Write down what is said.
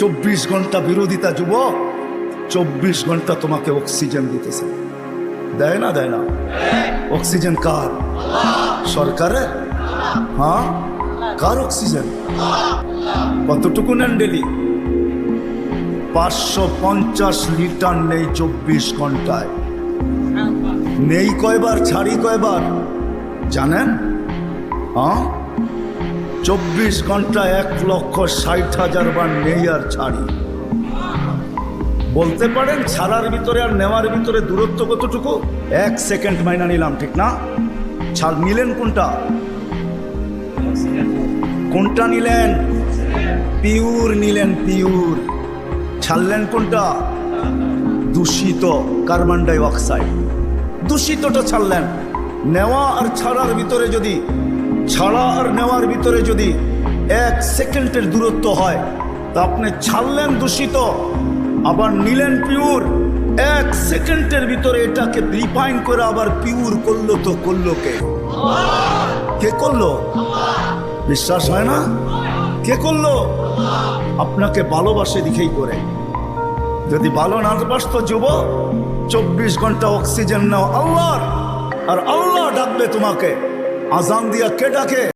চব্বিশ ঘণ্টা বিরোধিতা যুবক, চব্বিশ ঘণ্টা তোমাকে অক্সিজেন দিতেছে। দেয় না দেয় না? অক্সিজেন কার? সরকারের? হ্যাঁ? কার অক্সিজেন কতটুকু নেন ডেলি? পাঁচশো পঞ্চাশ লিটার নেই চব্বিশ ঘন্টায়। নেই কয়বার, ছাড়ি কয়বার? জানেন? হ্যাঁ? চব্বিশ ঘণ্টা এক লক্ষ ষাট হাজার বার নেই আর ছাড়ি। বলতে পারেন ছাড়ার ভিতরে আর নেওয়ার ভিতরে দূরত্ব কতটুকু? এক সেকেন্ড মাইনা নিলাম, ঠিক না? ছাড় নিলেন কোনটা? কোনটা নিলেন? পিউর নিলেন পিউর। ছাড়লেন কোনটা? দূষিত কার্বন ডাই অক্সাইড দূষিতটা ছাড়লেন। নেওয়া আর ছাড়ার ভিতরে যদি ছাড়া আর নেওয়ার ভিতরে যদি এক সেকেন্ডের দূরত্ব হয়, তা আপনি ছাড়লেন দূষিত, আবার নিলেন পিওর। এক সেকেন্ডের ভিতরে এটাকে রিফাইন করে আবার পিওর করল তো করল কে? কে করল? বিশ্বাস হয় না? কে করল? আপনাকে ভালোবাসে দিকেই করে যদি ভালো না বাসত যুব চব্বিশ ঘণ্টা অক্সিজেন নাও আল্লাহর, আর আল্লাহ ডাকবে তোমাকে। আজান দিয়া কে ডাকে?